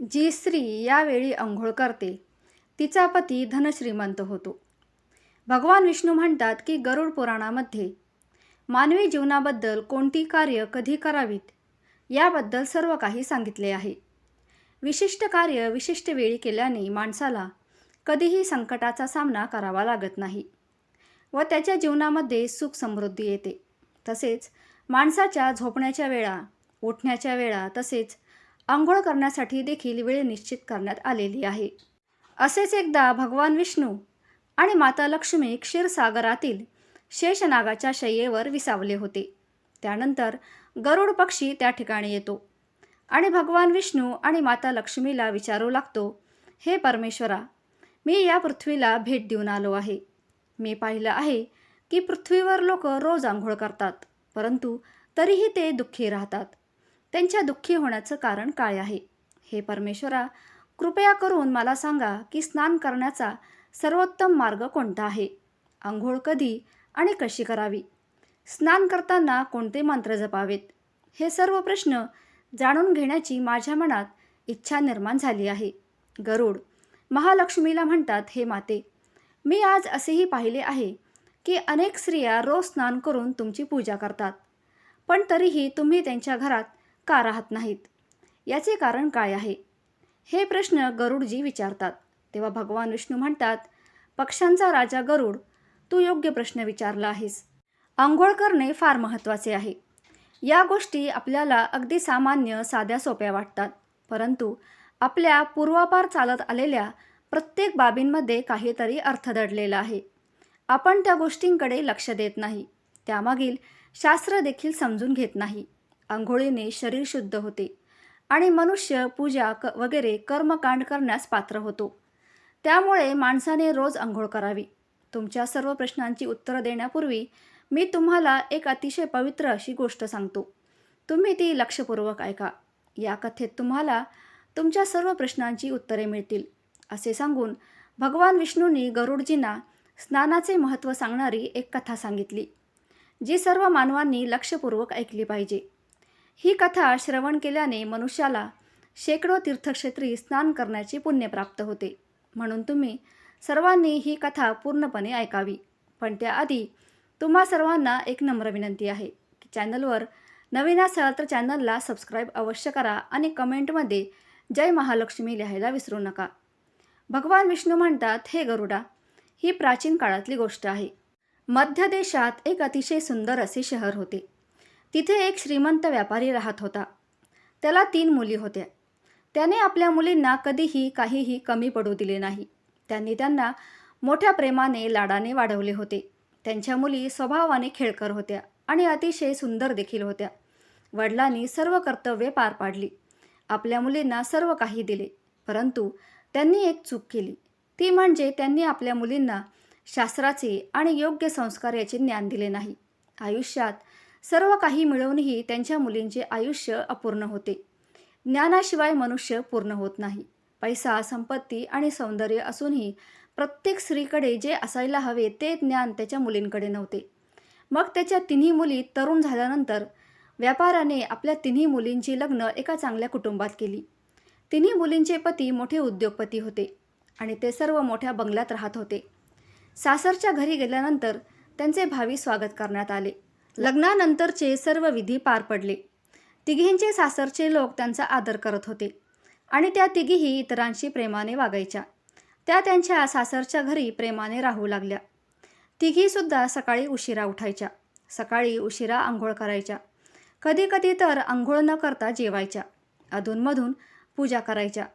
जी स्त्री यावेळी अंघोळ करते तिचा पती धनश्रीमंत होतो. भगवान विष्णू म्हणतात की गरुड पुराणामध्ये मानवी जीवनाबद्दल कोणती कार्य कधी करावीत याबद्दल सर्व काही सांगितले आहे. विशिष्ट कार्य विशिष्ट वेळी केल्याने माणसाला कधीही संकटाचा सामना करावा लागत नाही व त्याच्या जीवनामध्ये सुख समृद्धी येते. तसेच माणसाच्या झोपण्याच्या वेळा उठण्याच्या वेळा तसेच आंघोळ करण्यासाठी देखील वेळ निश्चित करण्यात आलेली आहे. असेच एकदा भगवान विष्णू आणि माता लक्ष्मी क्षीरसागरातील शेषनागाच्या शय्येवर विसावले होते. त्यानंतर गरुड पक्षी त्या ठिकाणी येतो आणि भगवान विष्णू आणि माता लक्ष्मीला विचारू लागतो हे परमेश्वरा मी या पृथ्वीला भेट देऊन आलो आहे. मी पाहिलं आहे की पृथ्वीवर लोक रोज आंघोळ करतात परंतु तरीही ते दुःखी राहतात. त्यांच्या दुःखी होण्याचं कारण काय आहे? हे परमेश्वरा कृपया करून मला सांगा की स्नान करण्याचा सर्वोत्तम मार्ग कोणता आहे? आंघोळ कधी आणि कशी करावी? स्नान करताना कोणते मंत्र जपावेत? हे सर्व प्रश्न जाणून घेण्याची माझ्या मनात इच्छा निर्माण झाली आहे. गरुड महालक्ष्मीला म्हणतात हे माते मी आज असेही पाहिले आहे की अनेक स्त्रिया रोज स्नान करून तुमची पूजा करतात. पण तरीही तुम्ही त्यांच्या घरात का राहत नाहीत? याचे कारण काय आहे? हे प्रश्न गरुडजी विचारतात. तेव्हा भगवान विष्णू म्हणतात पक्ष्यांचा राजा गरुड तू योग्य प्रश्न विचारला आहेस. आंघोळ करणे फार महत्त्वाचे आहे. या गोष्टी आपल्याला अगदी सामान्य साध्या सोप्या वाटतात. परंतु आपल्या पूर्वापार चालत आलेल्या प्रत्येक बाबींमध्ये काहीतरी अर्थ दडलेला आहे. आपण त्या गोष्टींकडे लक्ष देत नाही. त्यामागील शास्त्र देखील समजून घेत नाही. आंघोळीने शरीर शुद्ध होते आणि मनुष्य पूजा क वगैरे कर्मकांड करण्यास पात्र होतो. त्यामुळे माणसाने रोज आंघोळ करावी. तुमच्या सर्व प्रश्नांची उत्तरं देण्यापूर्वी मी तुम्हाला एक अतिशय पवित्र अशी गोष्ट सांगतो. तुम्ही ती लक्षपूर्वक ऐका. या कथेत तुम्हाला तुमच्या सर्व प्रश्नांची उत्तरे मिळतील. असे सांगून भगवान विष्णूंनी गरुडजींना स्नानाचे महत्त्व सांगणारी एक कथा सांगितली जी सर्व मानवांनी लक्षपूर्वक ऐकली पाहिजे. ही कथा श्रवण केल्याने मनुष्याला शेकडो तीर्थक्षेत्री स्नान करण्याचे पुण्य प्राप्त होते. म्हणून तुम्ही सर्वांनी ही कथा पूर्णपणे ऐकावी. पण त्याआधी तुम्हा सर्वांना एक नम्र विनंती आहे की चॅनलवर नवीन असाल तर चॅनलला सबस्क्राईब अवश्य करा आणि कमेंटमध्ये जय महालक्ष्मी लिहायला विसरू नका. भगवान विष्णू म्हणतात हे गरुडा ही प्राचीन काळातली गोष्ट आहे. मध्य देशात एक अतिशय सुंदर असे शहर होते. तिथे एक श्रीमंत व्यापारी राहत होता. त्याला तीन मुली होत्या. त्याने आपल्या मुलींना कधीही काहीही कमी पडू दिले नाही. त्यांनी त्यांना मोठ्या प्रेमाने लाडाने वाढवले होते. त्यांच्या मुली स्वभावाने खेळकर होत्या आणि अतिशय सुंदर देखील होत्या. वडिलांनी सर्व कर्तव्ये पार पाडली. आपल्या मुलींना सर्व काही दिले परंतु त्यांनी एक चूक केली. ती म्हणजे त्यांनी आपल्या मुलींना शास्त्राचे आणि योग्य संस्कार याचे ज्ञान दिले नाही. आयुष्यात सर्व काही मिळवूनही त्यांच्या मुलींचे आयुष्य अपूर्ण होते. ज्ञानाशिवाय मनुष्य पूर्ण होत नाही. पैसा संपत्ती आणि सौंदर्य असूनही प्रत्येक स्त्रीकडे जे असायला हवे ते ज्ञान त्याच्या मुलींकडे नव्हते. मग त्याच्या तिन्ही मुली तरुण झाल्यानंतर व्यापाराने आपल्या तिन्ही मुलींची लग्न एका चांगल्या कुटुंबात केली. तिन्ही मुलींचे पती मोठे उद्योगपती होते आणि ते सर्व मोठ्या बंगल्यात राहत होते. सासरच्या घरी गेल्यानंतर त्यांचे भावी स्वागत करण्यात आले. लग्नानंतरचे सर्व विधी पार पडले. तिघींचे सासरचे लोक त्यांचा आदर करत होते आणि त्या तिघीही इतरांशी प्रेमाने वागायच्या. त्या त्यांच्या सासरच्या घरी प्रेमाने राहू लागल्या. तिघीसुद्धा सकाळी उशिरा उठायच्या. सकाळी उशिरा आंघोळ करायच्या. कधीकधी तर आंघोळ न करता जेवायच्या. अधूनमधून पूजा करायच्या.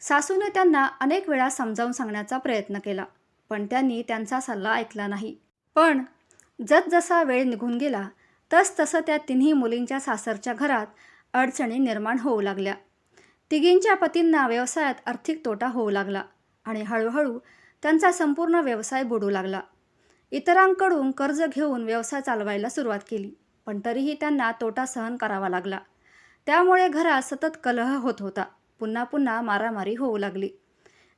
सासूने त्यांना अनेक वेळा समजावून सांगण्याचा प्रयत्न केला पण त्यांनी त्यांचा सल्ला ऐकला नाही. पण जसजसा वेळ निघून गेला तसतसं त्या तिन्ही मुलींच्या सासरच्या घरात अडचणी निर्माण होऊ लागल्या. तिघींच्या पतींना व्यवसायात आर्थिक तोटा होऊ लागला आणि हळूहळू त्यांचा संपूर्ण व्यवसाय बुडू लागला. इतरांकडून कर्ज घेऊन व्यवसाय चालवायला सुरुवात केली पण तरीही त्यांना तोटा सहन करावा लागला. त्यामुळे घरात सतत कलह होत होता. पुन्हा पुन्हा मारामारी होऊ लागली.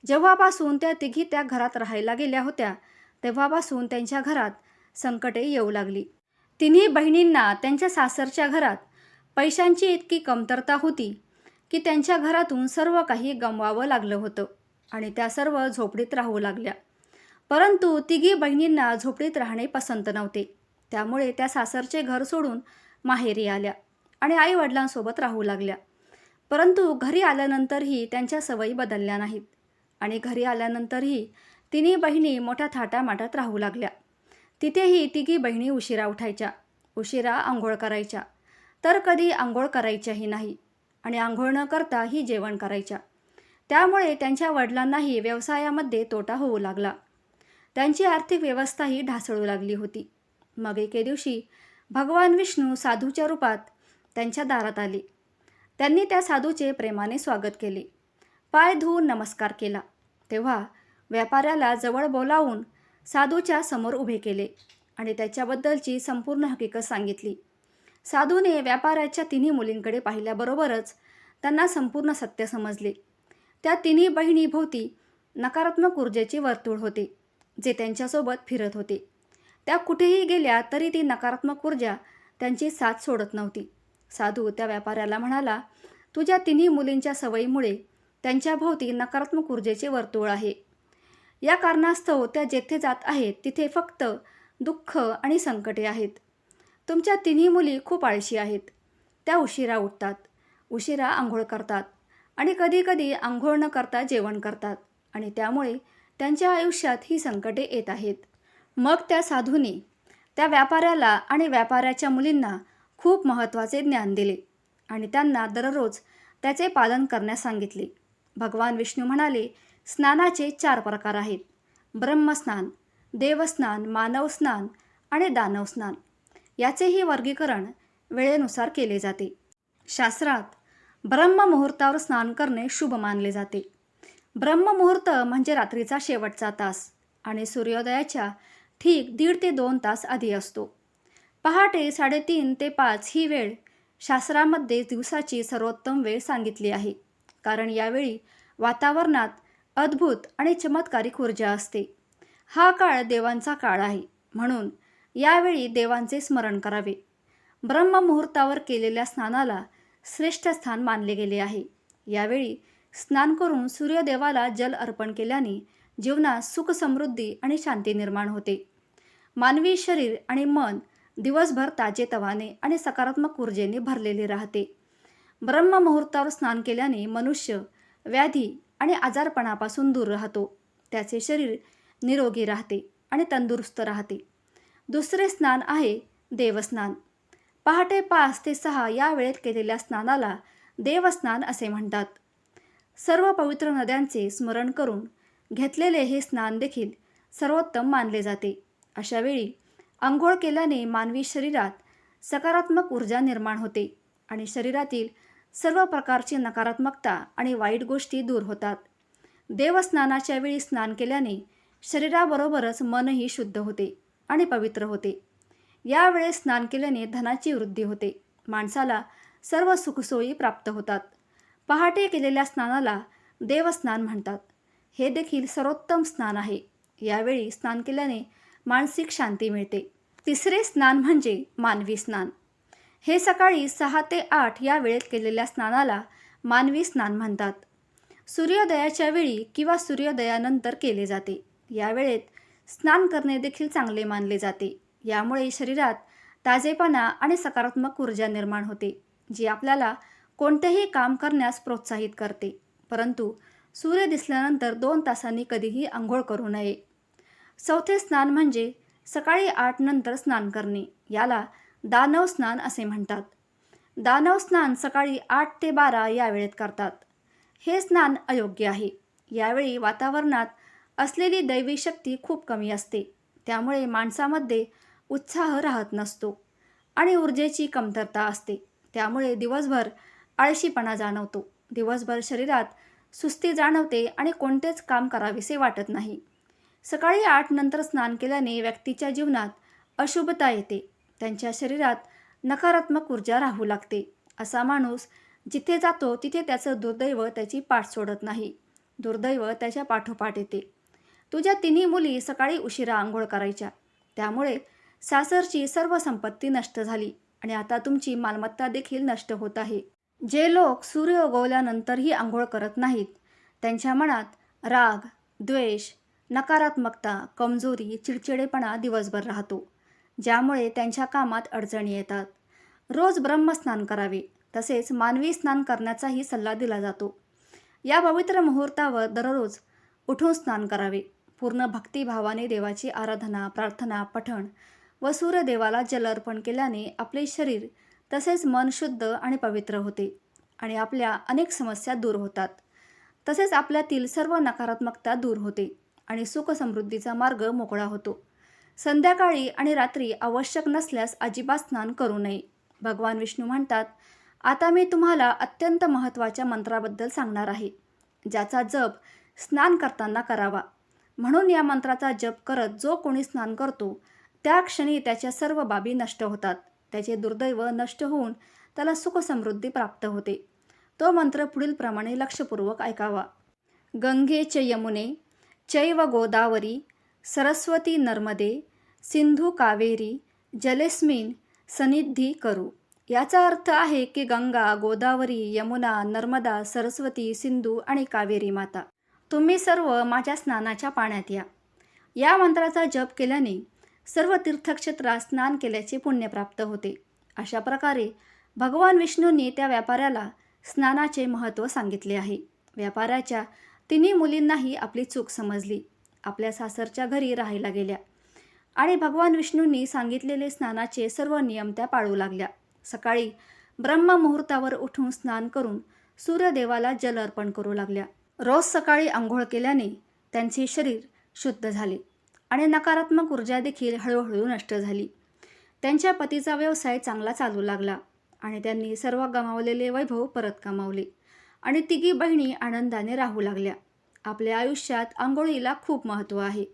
जेव्हापासून त्या तिघी त्या घरात राहायला गेल्या होत्या तेव्हापासून त्यांच्या घरात संकटे येऊ लागली. तिन्ही बहिणींना त्यांच्या सासरच्या घरात पैशांची इतकी कमतरता होती की त्यांच्या घरातून सर्व काही गमवावं लागलं होतं आणि त्या सर्व झोपडीत राहू लागल्या. परंतु तिघी बहिणींना झोपडीत राहणे पसंत नव्हते. त्यामुळे त्या सासरचे घर सोडून माहेरी आल्या आणि आईवडिलांसोबत राहू लागल्या. परंतु घरी आल्यानंतरही त्यांच्या सवयी बदलल्या नाहीत आणि घरी आल्यानंतरही तिन्ही बहिणी मोठ्या थाटामाटात राहू लागल्या. तिथेही तिघी बहिणी उशिरा उठायच्या उशिरा आंघोळ करायच्या. तर कधी आंघोळ करायच्याही नाही आणि आंघोळ न करता ही जेवण करायच्या. त्यामुळे त्यांच्या वडिलांनाही व्यवसायामध्ये तोटा होऊ लागला. त्यांची आर्थिक व्यवस्थाही ढासळू लागली होती. मग एके दिवशी भगवान विष्णू साधूच्या रूपात त्यांच्या दारात आले. त्यांनी त्या साधूचे प्रेमाने स्वागत केले. पाय धुवून नमस्कार केला. तेव्हा व्यापाऱ्याला जवळ बोलावून साधूच्या समोर उभे केले आणि त्याच्याबद्दलची संपूर्ण हकीकत सांगितली. साधूने व्यापाऱ्याच्या तिन्ही मुलींकडे पाहिल्याबरोबरच त्यांना संपूर्ण सत्य समजले. त्या तिन्ही बहिणीभोवती नकारात्मक ऊर्जेचे वर्तुळ होते जे त्यांच्यासोबत फिरत होते. त्या कुठेही गेल्या तरी ती नकारात्मक ऊर्जा त्यांची साथ सोडत नव्हती. साधू त्या व्यापाऱ्याला म्हणाला तुझ्या तिन्ही मुलींच्या सवयीमुळे त्यांच्याभोवती नकारात्मक ऊर्जेचे वर्तुळ आहे. या कारणास्तव त्या जेथे जात आहेत तिथे फक्त दुःख आणि संकटे आहेत. तुमच्या तिन्ही मुली खूप आळशी आहेत. त्या उशिरा उठतात उशिरा आंघोळ करतात आणि कधीकधी आंघोळ न करता जेवण करतात आणि त्यामुळे त्यांच्या आयुष्यात ही संकटे येत आहेत. मग त्या साधूने त्या व्यापाऱ्याला आणि व्यापाऱ्याच्या मुलींना खूप महत्त्वाचे ज्ञान दिले आणि त्यांना दररोज त्याचे पालन करण्यास सांगितले. भगवान विष्णू म्हणाले स्नानाचे चार प्रकार आहेत. ब्रह्मस्नान देवस्नान मानवस्नान आणि दानवस्नान. याचेही वर्गीकरण वेळेनुसार केले जाते. शास्त्रात ब्रह्ममुहूर्तावर स्नान करणे शुभ मानले जाते. ब्रह्ममुहूर्त म्हणजे रात्रीचा शेवटचा तास आणि सूर्योदयाच्या ठीक दीड ते दोन तास आधी असतो. पहाटे साडेतीन ते पाच ही वेळ शास्त्रामध्ये दिवसाची सर्वोत्तम वेळ सांगितली आहे. कारण यावेळी वातावरणात अद्भुत आणि चमत्कारिक ऊर्जा असते. हा काळ देवांचा काळ आहे. म्हणून यावेळी देवांचे स्मरण करावे. ब्रह्ममुहूर्तावर केलेल्या स्नानाला श्रेष्ठ स्थान मानले गेले आहे. यावेळी स्नान करून सूर्यदेवाला जल अर्पण केल्याने जीवनात सुख समृद्धी आणि शांती निर्माण होते. मानवी शरीर आणि मन दिवसभर ताजेतवाने आणि सकारात्मक ऊर्जेने भरलेले राहते. ब्रह्ममुहूर्तावर स्नान केल्याने मनुष्य व्याधी आणि आजारपणापासून दूर राहतो. त्याचे शरीर निरोगी राहते आणि तंदुरुस्त राहते. दुसरे स्नान आहे देवस्नान पहाटे पाच ते सहा या वेळेत केलेल्या स्नानाला देवस्नान असे म्हणतात. सर्व पवित्र नद्यांचे स्मरण करून घेतलेले हे स्नान देखील सर्वोत्तम मानले जाते. अशावेळी आंघोळ केल्याने मानवी शरीरात सकारात्मक ऊर्जा निर्माण होते आणि शरीरातील सर्व प्रकारची नकारात्मकता आणि वाईट गोष्टी दूर होतात. देवस्नानाच्या वेळी स्नान केल्याने शरीराबरोबरच मनही शुद्ध होते आणि पवित्र होते. यावेळेस स्नान केल्याने धनाची वृद्धी होते. माणसाला सर्व सुखसोयी प्राप्त होतात. पहाटे केलेल्या स्नानाला देवस्नान म्हणतात. हे देखील सर्वोत्तम स्नान आहे. यावेळी स्नान केल्याने मानसिक शांती मिळते. तिसरे स्नान म्हणजे मानवी स्नान. हे सकाळी सहा ते आठ या वेळेत केलेल्या स्नानाला मानवी स्नान म्हणतात. सूर्योदयाच्या वेळी किंवा सूर्योदयानंतर केले जाते. या वेळेत स्नान करणे देखील चांगले मानले जाते. यामुळे शरीरात ताजेपणा आणि सकारात्मक ऊर्जा निर्माण होते जी आपल्याला कोणतेही काम करण्यास प्रोत्साहित करते. परंतु सूर्य दिसल्यानंतर दोन तासांनी कधीही आंघोळ करू नये. चौथे स्नान म्हणजे सकाळी आठ नंतर स्नान करणे. याला दानव स्नान असे म्हणतात. दानव स्नान सकाळी आठ ते बारा या वेळेत करतात. हे स्नान अयोग्य आहे. यावेळी वातावरणात असलेली दैवी शक्ती खूप कमी असते. त्यामुळे माणसामध्ये उत्साह राहत नसतो आणि ऊर्जेची कमतरता असते. त्यामुळे दिवसभर आळशीपणा जाणवतो. दिवसभर शरीरात सुस्ती जाणवते आणि कोणतेच काम करावेसे वाटत नाही. सकाळी आठ नंतर स्नान केल्याने व्यक्तीच्या जीवनात अशुभता येते. त्यांच्या शरीरात नकारात्मक ऊर्जा राहू लागते. असा माणूस जिथे जातो तिथे त्याचं दुर्दैव त्याची पाठ सोडत नाही. दुर्दैव त्याच्या पाठोपाठ येते. तुझ्या तिन्ही मुली सकाळी उशिरा आंघोळ करायच्या. त्यामुळे सासरची सर्व संपत्ती नष्ट झाली आणि आता तुमची मालमत्ता देखील नष्ट होत आहे. जे लोक सूर्य उगवल्यानंतरही आंघोळ करत नाहीत त्यांच्या मनात राग द्वेष नकारात्मकता कमजोरी चिडचिडेपणा दिवसभर राहतो. ज्यामुळे त्यांच्या कामात अडचणी येतात. रोज ब्रह्मस्नान करावे तसेच मानवी स्नान करण्याचाही सल्ला दिला जातो. या पवित्र मुहूर्तावर दररोज उठून स्नान करावे. पूर्ण भक्तिभावाने देवाची आराधना प्रार्थना पठण व सूर्यदेवाला जल अर्पण केल्याने आपले शरीर तसेच मन शुद्ध आणि पवित्र होते आणि आपल्या अनेक समस्या दूर होतात. तसेच आपल्यातील सर्व नकारात्मकता दूर होते आणि सुखसमृद्धीचा मार्ग मोकळा होतो. संध्याकाळी आणि रात्री आवश्यक नसल्यास अजिबात स्नान करू नये. भगवान विष्णू म्हणतात आता मी तुम्हाला अत्यंत महत्त्वाच्या मंत्राबद्दल सांगणार आहे. ज्याचा जप स्नान करताना करावा. म्हणून या मंत्राचा जप करत जो कोणी स्नान करतो त्या क्षणी त्याच्या सर्व बाबी नष्ट होतात. त्याचे दुर्दैव नष्ट होऊन त्याला सुखसमृद्धी प्राप्त होते. तो मंत्र पुढीलप्रमाणे लक्षपूर्वक ऐकावा. गंगे च यमुने चैव गोदावरी सरस्वती नर्मदे सिंधू कावेरी जलेस्मिन सनिधी करू. याचा अर्थ आहे की गंगा गोदावरी यमुना नर्मदा सरस्वती सिंधू आणि कावेरी माता. तुम्ही सर्व माझ्या स्नानाच्या पाण्यात या. या मंत्राचा जप केल्याने सर्व तीर्थक्षेत्रात स्नान केल्याचे पुण्य प्राप्त होते. अशा प्रकारे भगवान विष्णूंनी त्या व्यापाऱ्याला स्नानाचे महत्त्व सांगितले आहे. व्यापाऱ्याच्या तिन्ही मुलींनाही आपली चूक समजली. आपल्या सासरच्या घरी राहायला गेल्या. आणि भगवान विष्णूंनी सांगितलेले स्नानाचे सर्व नियम त्या पाळू लागल्या. सकाळी ब्रह्ममुहूर्तावर उठून स्नान करून सूर्यदेवाला जल अर्पण करू लागल्या. रोज सकाळी आंघोळ केल्याने त्यांचे शरीर शुद्ध झाले आणि नकारात्मक ऊर्जा देखील हळूहळू नष्ट झाली. त्यांच्या पतीचा व्यवसाय चांगला चालू लागला आणि त्यांनी सर्व गमावलेले वैभव परत कमावले आणि तिघी बहिणी आनंदाने राहू लागल्या. आपल्या आयुष्यात आंघोळीला खूप महत्त्व आहे.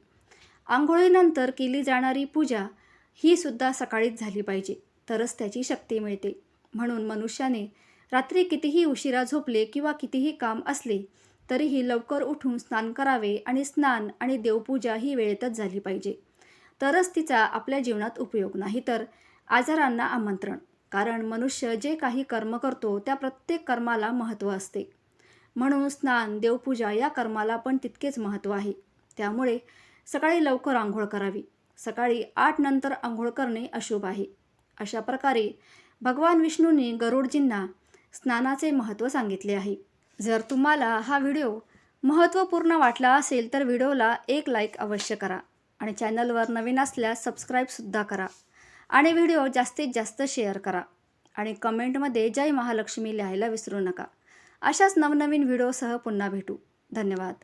आंघोळीनंतर केली जाणारी पूजा ही सुद्धा सकाळीच झाली पाहिजे तरच त्याची शक्ती मिळते. म्हणून मनुष्याने रात्री कितीही उशिरा झोपले किंवा कितीही काम असले तरीही लवकर उठून स्नान करावे आणि स्नान आणि देवपूजा ही वेळेतच झाली पाहिजे. तरच तिचा आपल्या जीवनात उपयोग नाही तर आजारांना आमंत्रण. कारण मनुष्य जे काही कर्म करतो त्या प्रत्येक कर्माला महत्त्व असते. म्हणून स्नान देवपूजा या कर्माला पण तितकेच महत्त्व आहे. त्यामुळे सकाळी लवकर आंघोळ करावी. सकाळी आठ नंतर आंघोळ करणे अशुभ आहे. अशा प्रकारे भगवान विष्णूंनी गरुडजींना स्नानाचे महत्त्व सांगितले आहे. जर तुम्हाला हा व्हिडिओ महत्त्वपूर्ण वाटला असेल तर व्हिडिओला एक लाईक अवश्य करा आणि चॅनलवर नवीन असल्यास सबस्क्राईबसुद्धा करा आणि व्हिडिओ जास्तीत जास्त शेअर करा. आणि कमेंटमध्ये जय महालक्ष्मी लिहायला विसरू नका. अशाच नवनवीन व्हिडिओसह पुन्हा भेटू. धन्यवाद.